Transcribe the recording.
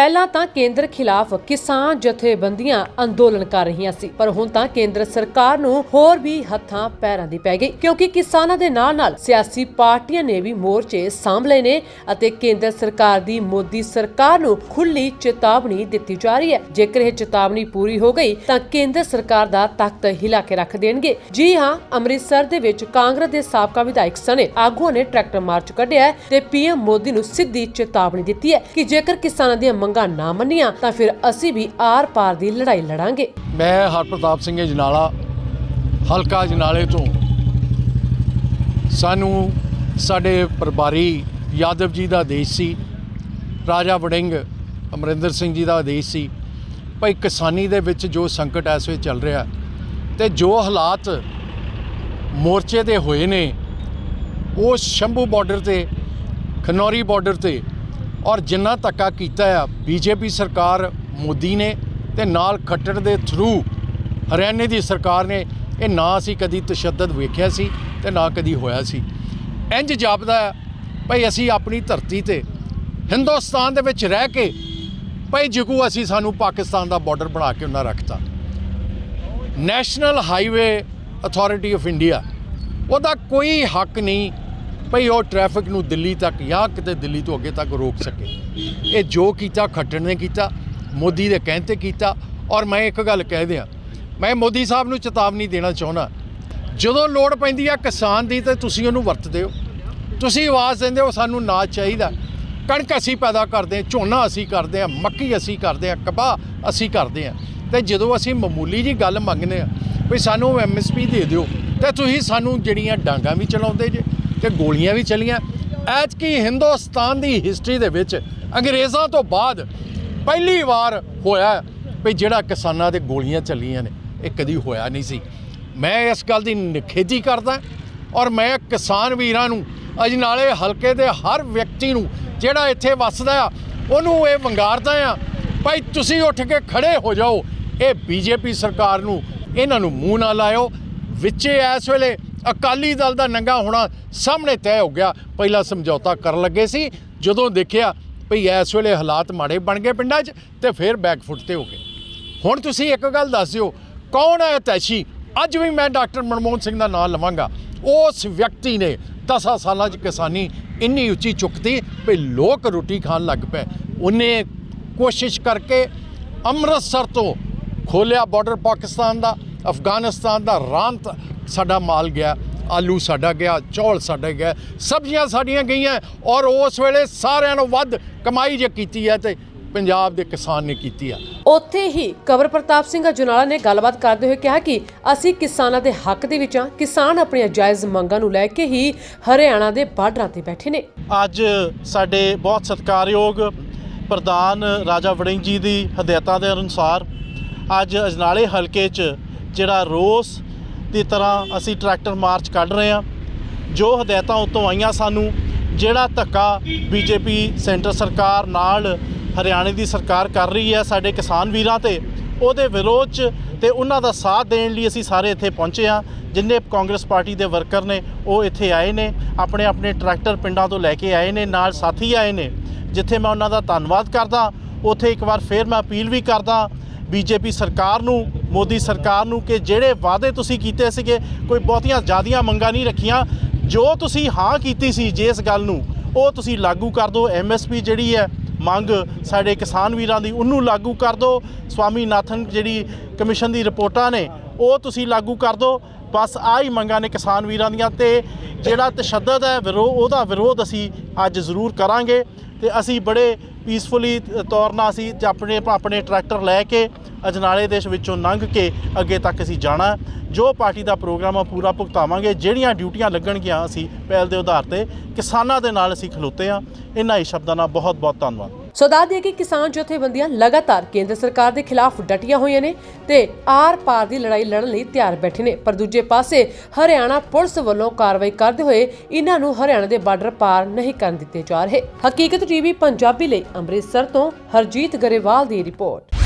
ਪਹਿਲਾਂ ਤਾਂ ਕੇਂਦਰ ਖਿਲਾਫ ਕਿਸਾਨ ਜਥੇਬੰਦੀਆਂ ਅੰਦੋਲਨ ਕਰ ਰਹੀਆਂ ਸੀ, ਪਰ ਹੁਣ ਤਾਂ ਕੇਂਦਰ ਸਰਕਾਰ ਨੂੰ ਹੋਰ ਵੀ ਹੱਥਾਂ ਪੈਰਾਂ ਦੀ ਪੈ ਗਈ, ਕਿਉਂਕਿ ਕਿਸਾਨਾਂ ਦੇ ਨਾਲ-ਨਾਲ ਸਿਆਸੀ ਪਾਰਟੀਆਂ ਨੇ ਵੀ ਮੋਰਚੇ ਸਾਂਭ ਨੇ ਅਤੇ ਕੇਂਦਰ ਸਰਕਾਰ ਦੀ ਮੋਦੀ ਸਰਕਾਰ ਨੂੰ ਖੁੱਲੀ ਚੇਤਾਵਨੀ ਦਿੱਤੀ ਜਾ ਰਹੀ ਹੈ। ਜੇਕਰ ਇਹ ਚੇਤਾਵਨੀ ਪੂਰੀ ਹੋ ਗਈ, ਤਾਂ ਕੇਂਦਰ ਸਰਕਾਰ ਦਾ ਤਖਤ ਹਿਲਾ ਕੇ ਰੱਖ ਦੇਣਗੇ। ਜੀ ਹਾਂ, ਅੰਮ੍ਰਿਤਸਰ ਦੇ ਵਿੱਚ ਕਾਂਗਰਸ ਦੇ ਸਾਬਕਾ ਵਿਧਾਇਕ ਸਣੇ ਆਗੂਆਂ ਨੇ ਟਰੈਕਟਰ ਮਾਰਚ ਕੱਢਿਆ ਹੈ ਤੇ ਪੀਐਮ ਮੋਦੀ ਨੂੰ ਸਿੱਧੀ ਚੇਤਾਵਨੀ ਦਿੱਤੀ ਹੈ ਕਿ ਜੇਕਰ ਕਿਸਾਨਾਂ ਦੀਆਂ ਮੰਗਾਂ ਨਾ ਮੰਨੀਆਂ, ਤਾਂ ਫਿਰ ਅਸੀਂ ਵੀ ਆਰ-ਪਾਰ ਦੀ ਲੜਾਈ ਲੜਾਂਗੇ। ਮੈਂ ਹਰਪ੍ਰਤਾਪ ਸਿੰਘ ਜਨਾਲਾ, ਹਲਕਾ ਜਨਾਲੇ ਤੋਂ। ਸਾਨੂੰ ਸਾਡੇ ਪਰਿਵਾਰੀ ਯਾਦਵ ਜੀ ਦਾ ਆਦੇਸ਼ ਸੀ, ਰਾਜਾ ਵੜਿੰਗ ਅਮਰਿੰਦਰ ਸਿੰਘ ਜੀ ਦਾ ਆਦੇਸ਼ ਸੀ, ਭਾਈ ਕਿਸਾਨੀ ਦੇ ਵਿੱਚ ਜੋ ਸੰਕਟ ਇਸ ਵੇਲੇ ਚੱਲ ਰਿਹਾ ਤੇ ਜੋ ਹਾਲਾਤ ਮੋਰਚੇ ਦੇ ਹੋਏ ਨੇ, ਉਹ ਸ਼ੰਭੂ ਬਾਰਡਰ ਤੇ, ਖਨੌਰੀ ਬਾਰਡਰ ਤੇ ਔਰ ਜਿੰਨਾ ਧੱਕਾ ਕੀਤਾ ਆ, ਬੀਜੇਪੀ ਸਰਕਾਰ ਮੋਦੀ ਨੇ ਤੇ ਨਾਲ ਖੱਟੜ ਦੇ ਥਰੂ ਹਰਿਆਣੇ ਦੀ ਸਰਕਾਰ ਨੇ, ਇਹ ਨਾ ਅਸੀਂ ਕਦੀ ਤਸ਼ੱਦਦ ਵੇਖਿਆ ਸੀ ਤੇ ਨਾ ਕਦੀ ਹੋਇਆ ਸੀ। ਇੰਜ ਜਾਪਦਾ ਹੈ ਭਈ ਅਸੀਂ ਆਪਣੀ ਧਰਤੀ ਤੇ ਹਿੰਦੁਸਤਾਨ ਦੇ ਵਿੱਚ ਰਹਿ ਕੇ, ਭਈ ਜਿਗੂ ਅਸੀਂ ਸਾਨੂੰ ਪਾਕਿਸਤਾਨ ਦਾ ਬਾਰਡਰ ਬਣਾ ਕੇ ਉਹਨਾਂ ਰੱਖਤਾ। National Highway Authority of India ਉਹਦਾ ਕੋਈ ਹੱਕ ਨਹੀਂ ਭਈ ਉਹ ਟ੍ਰੈਫਿਕ ਨੂੰ ਦਿੱਲੀ ਤੱਕ ਜਾਂ ਕਿਤੇ ਦਿੱਲੀ ਤੋਂ ਅੱਗੇ ਤੱਕ ਰੋਕ ਸਕੇ। ਇਹ ਜੋ ਕੀਤਾ, ਖੱਟੜ ਨੇ ਕੀਤਾ, ਮੋਦੀ ਦੇ ਕਹਿਣ ਤੇ ਕੀਤਾ ਔਰ ਮੈਂ ਇੱਕ ਗੱਲ ਕਹਿ ਦਿਆਂ, ਮੈਂ ਮੋਦੀ ਸਾਹਿਬ ਨੂੰ ਚੇਤਾਵਨੀ ਦੇਣਾ ਚਾਹੁੰਦਾ, ਜਦੋਂ ਲੋੜ ਪੈਂਦੀ ਆ ਕਿਸਾਨ ਦੀ ਤੇ ਤੁਸੀਂ ਉਹਨੂੰ ਵਰਤਦੇ ਹੋ, ਤੁਸੀਂ ਆਵਾਜ਼ ਦਿੰਦੇ ਹੋ ਸਾਨੂੰ ਨਾਜ ਚਾਹੀਦਾ। ਕਣਕ ਅਸੀਂ ਪੈਦਾ ਕਰਦੇ ਹਾਂ, ਝੋਨਾ ਅਸੀਂ ਕਰਦੇ ਹਾਂ, ਮੱਕੀ ਅਸੀਂ ਕਰਦੇ ਹਾਂ, ਕਪਾਹ ਅਸੀਂ ਕਰਦੇ ਹਾਂ। ਤੇ ਜਦੋਂ ਅਸੀਂ ਮਾਮੂਲੀ ਜੀ ਗੱਲ ਮੰਗਨੇ ਆ ਵੀ ਸਾਨੂੰ ਐਮਐਸਪੀ ਦੇ ਦਿਓ, ਤੇ ਤੁਸੀਂ ਸਾਨੂੰ ਜਿਹੜੀਆਂ ਡਾਂਗਾ ਵੀ ਚਲਾਉਂਦੇ ਜੇ ਤੇ ਗੋਲੀਆਂ ਵੀ ਚਲੀਆਂ। ਐਤਕੀ ਹਿੰਦੁਸਤਾਨ ਦੀ ਹਿਸਟਰੀ ਦੇ ਵਿੱਚ ਅੰਗਰੇਜ਼ਾਂ ਤੋਂ ਬਾਅਦ ਪਹਿਲੀ ਵਾਰ ਹੋਇਆ ਵੀ ਜਿਹੜਾ ਕਿਸਾਨਾਂ ਦੇ ਗੋਲੀਆਂ ਚੱਲੀਆਂ ਨੇ, ਇਹ ਕਦੀ ਹੋਇਆ ਨਹੀਂ ਸੀ। ਮੈਂ ਇਸ ਗੱਲ ਦੀ ਨਿਖੇਧੀ ਕਰਦਾ ਔਰ ਮੈਂ ਕਿਸਾਨ ਵੀਰਾਂ ਨੂੰ ਅਜਨਾਲੇ ਹਲਕੇ ਦੇ ਹਰ ਵਿਅਕਤੀ ਨੂੰ, ਜਿਹੜਾ ਇੱਥੇ ਵੱਸਦਾ ਆ, ਉਹਨੂੰ ਇਹ ਵੰਗਾਰਦਾ ਆ, ਭਾਈ ਤੁਸੀਂ ਉੱਠ ਕੇ ਖੜੇ ਹੋ ਜਾਓ। ਇਹ ਬੀਜੇਪੀ ਸਰਕਾਰ ਨੂੰ, ਇਹਨਾਂ ਨੂੰ ਮੂੰਹ ਨਾ ਲਾਇਓ। ਵਿੱਚੇ ਇਸ ਵੇਲੇ ਅਕਾਲੀ ਦਲ ਦਾ ਨੰਗਾ ਹੋਣਾ ਸਾਹਮਣੇ ਤੈਅ ਹੋ ਗਿਆ। ਪਹਿਲਾਂ ਸਮਝੌਤਾ ਕਰਨ ਲੱਗੇ ਸੀ, ਜਦੋਂ ਦੇਖਿਆ ਭਈ ਇਸ ਵੇਲੇ ਹਾਲਾਤ ਮਾੜੇ ਬਣ ਗਏ ਪਿੰਡਾਂ 'ਚ ਤੇ ਫਿਰ ਬੈਕਫੁੱਟ ਤੇ ਹੋ ਗਏ। ਹੁਣ ਤੁਸੀਂ ਇੱਕ ਗੱਲ ਦੱਸ ਦਿਓ, ਕੌਣ ਹੈ ਤੈਸ਼ੀ? ਅੱਜ ਵੀ ਮੈਂ ਡਾਕਟਰ ਮਨਮੋਹਨ ਸਿੰਘ ਦਾ ਨਾਮ ਲਵਾਂਗਾ। ਉਸ ਵਿਅਕਤੀ ਨੇ 10 ਸਾਲਾਂ 'ਚ ਕਿਸਾਨੀ ਇੰਨੀ ਉੱਚੀ ਚੁੱਕਤੀ ਵੀ ਲੋਕ ਰੋਟੀ ਖਾਣ ਲੱਗ ਪਏ। ਉਹਨੇ ਕੋਸ਼ਿਸ਼ ਕਰਕੇ ਅੰਮ੍ਰਿਤਸਰ ਤੋਂ ਖੋਲਿਆ ਬਾਰਡਰ ਪਾਕਿਸਤਾਨ ਦਾ, ਅਫਗਾਨਿਸਤਾਨ ਦਾ ਰਾਂਤ ਸਾਡਾ ਮਾਲ ਗਿਆ ਆਲੂ ਸਾਡਾ ਗਿਆ ਚੌਲ ਸਾਡਾ ਗਿਆ ਸਬਜ਼ੀਆਂ ਸਾਡੀਆਂ ਗਈਆਂ ਔਰ ਉਸ ਵੇਲੇ ਸਾਰਿਆਂ ਨੂੰ ਵੱਧ ਕਮਾਈ ਜੇ ਕੀਤੀ ਹੈ ਤੇ ਪੰਜਾਬ ਦੇ ਕਿਸਾਨ ਨੇ ਕੀਤੀ ਆ। ਉੱਥੇ ਹੀ ਕਵਰ ਪ੍ਰਤਾਪ ਸਿੰਘ ਅਜਨਾਲਾ ਨੇ ਗੱਲਬਾਤ ਕਰਦੇ ਹੋਏ ਕਿਹਾ ਕਿ ਅਸੀਂ ਕਿਸਾਨਾਂ ਦੇ ਹੱਕ ਦੇ ਵਿੱਚ ਹਾਂ ਕਿਸਾਨ ਆਪਣੀਆਂ ਜਾਇਜ਼ ਮੰਗਾਂ ਨੂੰ ਲੈ ਕੇ ਹੀ ਹਰਿਆਣਾ ਦੇ ਬਾਰਡਰਾਂ ਤੇ ਬੈਠੇ ਨੇ। ਅੱਜ ਸਾਡੇ ਬਹੁਤ ਸਤਿਕਾਰਯੋਗ ਪ੍ਰਧਾਨ ਰਾਜਾ ਵੜਿੰਗ ਜੀ ਦੀ ਹਦਾਇਤਾਂ ਦੇ ਅਨੁਸਾਰ ਅੱਜ ਅਜਨਾਲੇ ਹਲਕੇ 'ਚ ਜਿਹੜਾ ਰੋਸ ਦੀ ਤਰ੍ਹਾਂ ਅਸੀਂ ਟਰੈਕਟਰ ਮਾਰਚ ਕੱਢ ਰਹੇ ਹਾਂ। ਜੋ ਹਦਾਇਤਾਂ ਉਤੋਂ ਆਈਆਂ ਸਾਨੂੰ, ਜਿਹੜਾ ਧੱਕਾ ਬੀਜੇਪੀ ਸੈਂਟਰ ਸਰਕਾਰ ਨਾਲ ਹਰਿਆਣੇ ਦੀ ਸਰਕਾਰ ਕਰ ਰਹੀ ਹੈ ਸਾਡੇ ਕਿਸਾਨ ਵੀਰਾਂ ਤੇ, ਉਹਦੇ ਵਿਰੋਧ 'ਚ ਤੇ ਉਹਨਾਂ ਦਾ ਸਾਥ ਦੇਣ ਲਈ ਅਸੀਂ ਸਾਰੇ ਇੱਥੇ ਪਹੁੰਚੇ ਹਾਂ। ਜਿੰਨੇ ਕਾਂਗਰਸ ਪਾਰਟੀ ਦੇ ਵਰਕਰ ਨੇ, ਉਹ ਇੱਥੇ ਆਏ ਨੇ, ਆਪਣੇ ਆਪਣੇ ਟਰੈਕਟਰ ਪਿੰਡਾਂ ਤੋਂ ਲੈ ਕੇ ਆਏ ਨੇ, ਨਾਲ ਸਾਥੀ ਆਏ ਨੇ, ਜਿੱਥੇ ਮੈਂ ਉਹਨਾਂ ਦਾ ਧੰਨਵਾਦ ਕਰਦਾ। ਉੱਥੇ ਇੱਕ ਵਾਰ ਫੇਰ ਮੈਂ ਅਪੀਲ ਵੀ ਕਰਦਾ ਬੀਜੇਪੀ ਸਰਕਾਰ ਨੂੰ, ਮੋਦੀ ਸਰਕਾਰ ਨੂੰ ਕਿ ਜਿਹੜੇ ਵਾਅਦੇ ਤੁਸੀਂ ਕੀਤੇ ਸੀਗੇ, ਕੋਈ ਬਹੁਤੀਆਂ ਜ਼ਿਆਦੀਆਂ ਮੰਗਾਂ ਨਹੀਂ ਰੱਖੀਆਂ। ਜੋ ਤੁਸੀਂ ਹਾਂ ਕੀਤੀ ਸੀ ਜਿਸ ਗੱਲ ਨੂੰ, ਉਹ ਤੁਸੀਂ ਲਾਗੂ ਕਰ ਦਿਓ। ਐਮਐਸਪੀ ਜਿਹੜੀ ਹੈ, ਮੰਗ ਸਾਡੇ ਕਿਸਾਨ ਵੀਰਾਂ ਦੀ, ਉਹਨੂੰ ਲਾਗੂ ਕਰ ਦਿਓ। ਸਵਾਮੀਨਾਥਨ ਜਿਹੜੀ ਕਮਿਸ਼ਨ ਦੀ ਰਿਪੋਰਟਾਂ ਨੇ, ਉਹ ਤੁਸੀਂ ਲਾਗੂ ਕਰ ਦਿਓ। ਬਸ ਆਹੀ ਮੰਗਾਂ ਨੇ ਕਿਸਾਨ ਵੀਰਾਂ ਦੀਆਂ ਤੇ ਜਿਹੜਾ ਤਸ਼ੱਦਦ ਹੈ, ਵਿਰੋ, ਉਹਦਾ ਵਿਰੋਧ ਅਸੀਂ ਅੱਜ ਜ਼ਰੂਰ ਕਰਾਂਗੇ। ਤੇ ਅਸੀਂ ਬੜੇ ਪੀਸਫੁਲੀ ਤੌਰ ਨਾਲ ਅਸੀਂ ਆਪਣੇ ਆਪਣੇ ਟਰੈਕਟਰ ਲੈ ਕੇ ਅਜਨਾਲੇ ਦੇਸ਼ ਵਿੱਚੋਂ ਲੰਘ ਕੇ ਅੱਗੇ ਤੱਕ ਅਸੀਂ ਜਾਣਾ। ਜੋ ਪਾਰਟੀ ਦਾ ਪ੍ਰੋਗਰਾਮ ਆ, ਪੂਰਾ ਭੁਗਤਾਵਾਂਗੇ। ਜਿਹੜੀਆਂ ਡਿਊਟੀਆਂ ਲੱਗਣਗੀਆਂ ਅਸੀਂ ਪਹਿਲ ਦੇ ਆਧਾਰ ਤੇ ਕਿਸਾਨਾਂ ਦੇ ਨਾਲ ਅਸੀਂ ਖਲੋਤੇ ਆ ਇਹਨਾਂ ਹੀ ਸ਼ਬਦਾਂ ਨਾਲ ਬਹੁਤ ਬਹੁਤ ਧੰਨਵਾਦ। ਸੋ ਦੱਸ ਦਈਏ ਕਿ ਕਿਸਾਨ ਜਥੇਬੰਦੀਆਂ ਲਗਾਤਾਰ ਕੇਂਦਰ ਸਰਕਾਰ ਦੇ ਖਿਲਾਫ ਡਟੀਆਂ ਹੋਈਆਂ ਨੇ ਤੇ ਆਰ-ਪਾਰ ਦੀ ਲੜਾਈ ਲੜਨ ਲਈ ਤਿਆਰ ਬੈਠੇ ਨੇ। ਪਰ ਦੂਜੇ ਪਾਸੇ ਹਰਿਆਣਾ ਪੁਲਿਸ ਵੱਲੋਂ ਕਾਰਵਾਈ ਕਰਦੇ ਹੋਏ ਇਹਨਾਂ ਨੂੰ ਹਰਿਆਣਾ ਦੇ ਬਾਰਡਰ ਪਾਰ ਨਹੀਂ ਕਰਨ ਦਿੱਤੇ ਜਾ ਰਹੇ। ਹਕੀਕਤ ਟੀਵੀ ਪੰਜਾਬੀ ਲਈ ਅੰਮ੍ਰਿਤਸਰ ਤੋਂ ਹਰਜੀਤ ਗਰੇਵਾਲ ਦੀ ਰਿਪੋਰਟ।